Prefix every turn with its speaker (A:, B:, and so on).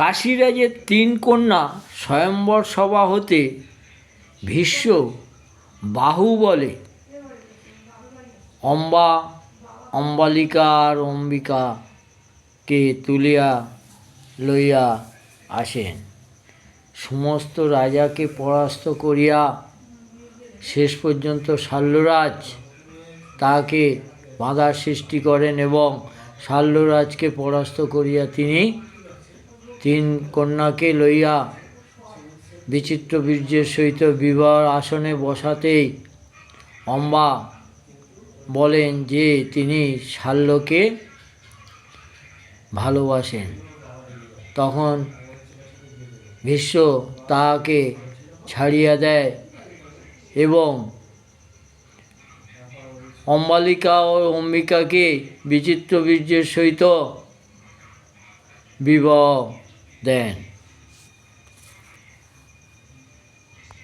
A: কাশীরাজের তিন কন্যা স্বয়ম্বর সভা হতে ভীষ্ম বাহু বলে। অম্বা, অম্বালিকা আর অম্বিকাকে তুলিয়া লইয়া আসেন। সমস্ত রাজাকে পরাস্ত করিয়া শেষ পর্যন্ত শাল্যরাজ তাকে বাধার সৃষ্টি করেন এবং শাল্যরাজকে পরাস্ত করিয়া তিনি তিন কন্যাকে লইয়া বিচিত্র বীর্যের সহিত বিবাহ আসনে বসাতেই অম্বা বলেন যে তিনি শাল্যকে ভালোবাসেন। তখন ভীষ্ম তাহাকে ছাড়িয়া দেয় এবং অম্বালিকা ও অম্বিকাকে বিচিত্র বীর্যের সহিত বিবাহ then